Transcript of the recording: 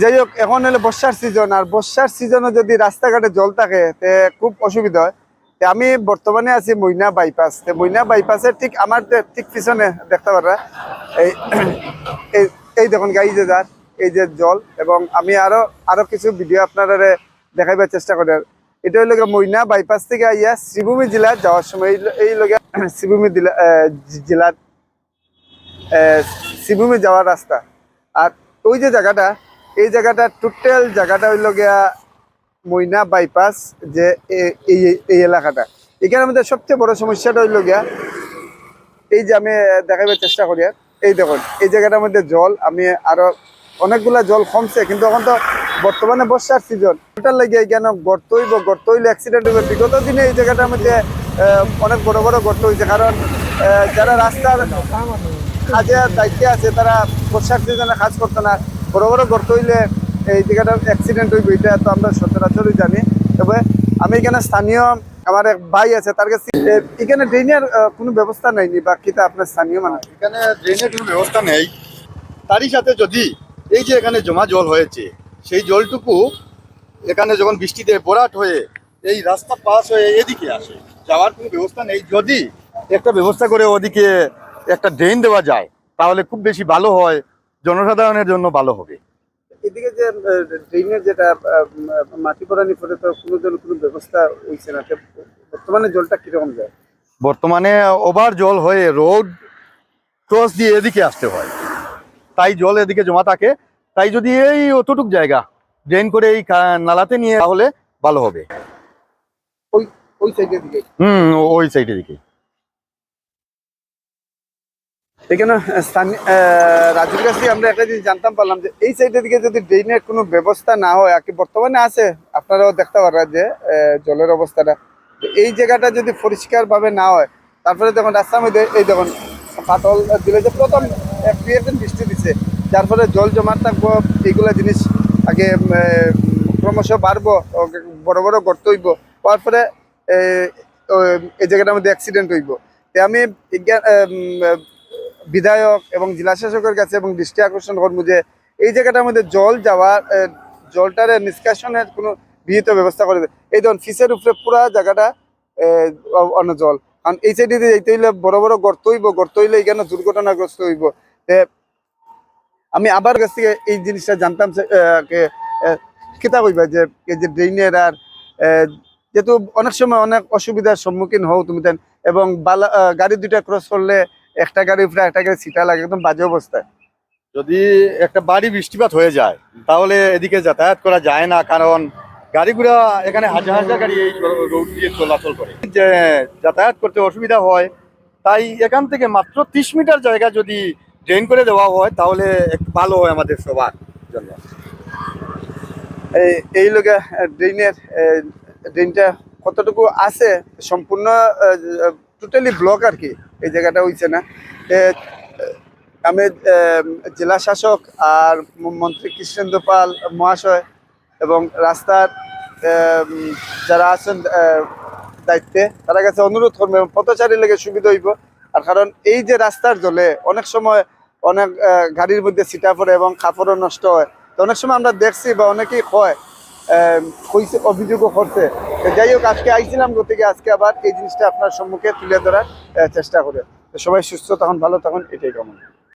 যাই হোক, এখন হলো বর্ষার সিজন আর বর্ষার সিজনে যদি রাস্তাঘাটে জল থাকে, তে খুব অসুবিধা হয়। তে আমি বর্তমানে আছি মইনা বাইপাস তে মইনা বাইপাসের ঠিক আমার ঠিক পিছনে, দেখতে পারা এই, এই- এই দেখুন গাই যে যার, এই যে জল, এবং আমি আরও আরও কিছু ভিডিও আপনারা দেখাইবার চেষ্টা করি। এটা হইল মইনা বাইপাস থেকে আইয়া শ্রীভূমি জেলা যাওয়ার সময়। এই- লগে, শ্রীভূমি জেলার শ্রীভূমি যাওয়ার রাস্তা। আর ওই যে জায়গাটা এই জায়গাটা টোটাল জায়গাটা হইল গিয়া মইনা বাইপাস যে এই এই এলাকাটা। এখানে আমাদের সবচেয়ে বড় সমস্যাটা হইল গিয়া এই যে আমি দেখাবার চেষ্টা করি আর, এই দেখুন এই জায়গাটার মধ্যে জল আমি আরও অনেকগুলা জল কমছে কিন্তু এখন তো বর্তমানে বর্ষার সিজন ওটার লাগে কেন গর্ত হইব গর্ত হইলে অ্যাক্সিডেন্ট হইব? বিগত দিনে এই জায়গাটার মধ্যে অনেক বড় বড় গর্ত হয়েছে কারণ যারা রাস্তার কাজে দায়িত্বে আছে তারা বর্ষার সিজনে কাজ করতো না। বড় বড় গর্ত হইলে এই জায়গাটার অ্যাক্সিডেন্ট হইব, এটা তো আমরা সচরাচরই জানি। তবে আমি এখানে স্থানীয়, আমার এক ভাই আছে, তার কাছে এখানে ড্রেনের কোনো ব্যবস্থা নেইনি বা কিতা আপনার স্থানীয় মানুষ এখানে ড্রেনের কোনো ব্যবস্থা নেই। তারই সাথে যদি এই যে এখানে জমা জল হয়েছে, সেই জলটুকু এখানে যখন বৃষ্টিতে ভরাট হয়ে এই রাস্তা পাস হয়ে এদিকে আসে, যাওয়ার কোনো ব্যবস্থা নেই। যদি একটা ব্যবস্থা করে ওদিকে একটা ড্রেন দেওয়া যায়, তাহলে খুব বেশি ভালো হয়। জনসাধারণের জন্য ভালো হবে। এদিকে যে ড্রেনের যেটা আহ, উম, মাটি পড়ানি পরে তো কোনো জন কোনো ব্যবস্থা হইছে না। বর্তমানে জলটা কীরকম যায়? বর্তমানে ওভার জল হয়ে রোড ক্রস দিয়ে এদিকে আসতে হয়। তাই জল এদিকে জমা থাকে। তাই যদি এই অতটুক জায়গা ড্রেন করে এই নালাতে নিয়ে তাহলে ভালো হবে। ওই ওই সাইডের দিকে হুম ওই সাইডের দিকে এখানে রাজুর কাছে আমরা একটা জিনিস জানতাম, পারলাম যে এই সাইডের দিকে যদি ড্রেনের কোনো ব্যবস্থা না হয়, আর কি বর্তমানে আছে, আপনারাও দেখতে পারবেন যে জলের অবস্থাটা। এই জায়গাটা যদি পরিষ্কার ভাবে না হয়, তারপরে যখন রাস্তার মধ্যে এই দেখুন ফাটল দিলে যে প্রথম এক একদিন বৃষ্টি দিচ্ছে যার ফলে জল জমা থাকব, এইগুলা জিনিস আগে ক্রমশ বাড়বো বড় বড় গর্ত হইব, হওয়ার পরে এই জায়গাটার মধ্যে অ্যাক্সিডেন্ট হইব। আমি বিধায়ক এবং জেলা শাসকের কাছে এবং দৃষ্টি আকর্ষণ করব যে এই জায়গাটার মধ্যে জল যাওয়ার জলটার নিষ্কাশনের কোনো বিহিত ব্যবস্থা করে। এই ধরুন ফিসের উপরে পুরা জায়গাটা অন্য জল কারণ এই সাইডে যাইতে হইলে বড় বড় গর্ত হইব গর্ত হইলে এখানে দুর্ঘটনাগ্রস্ত হইব আমি আবার কাছ থেকে এই জিনিসটা জানতাম কে, কইবা যে এই যে ড্রেনের আর যেহেতু অনেক সময় অনেক অসুবিধার সম্মুখীন হও তুমি দেন এবং বালা গাড়ি দুইটা ক্রস করলে একটা গাড়ির উপরে একটা গাড়ি সিটা লাগে একদম বাজে অবস্থায়। যদি একটা বাড়ি বৃষ্টিপাত হয়ে যায় তাহলে এদিকে যাতায়াত করা যায় না কারণ গাড়িগুলা এখানে হাজার হাজার গাড়ি এই রোড দিয়ে চলাচল করে। যে যাতায়াত করতে অসুবিধা হয় তাই এখান থেকে মাত্র ত্রিশ মিটার জায়গা যদি ড্রেন করে দেওয়া হয় তাহলে একটু ভালো হয় আমাদের সবার জন্য। এই এই লোকে ড্রেনের ড্রেনটা কতটুকু আছে সম্পূর্ণ টোটালি ব্লক আর কি। এই জায়গাটা হইছে না। আমি জেলা শাসক আর মন্ত্রী কৃষ্ণেন্দ্র পাল মহাশয় এবং রাস্তার যারা আছেন দায়িত্বে, তারা কাছে অনুরোধ করবে পথচারী লেগে সুবিধা হইব। আর কারণ এই যে রাস্তার জলে অনেক সময় অনেক গাড়ির মধ্যে ছিটা পড়ে এবং কাপড়ও নষ্ট হয়। তো অনেক সময় আমরা দেখছি বা অনেকেই হয় কইছে, অভিযোগও করছে। যাই হোক, আজকে আইছিলাম থেকে, আজকে আবার এই জিনিসটা আপনার সম্মুখে তুলে ধরার চেষ্টা করে। সবাই সুস্থ তখন ভালো তখন এটাই কামনা।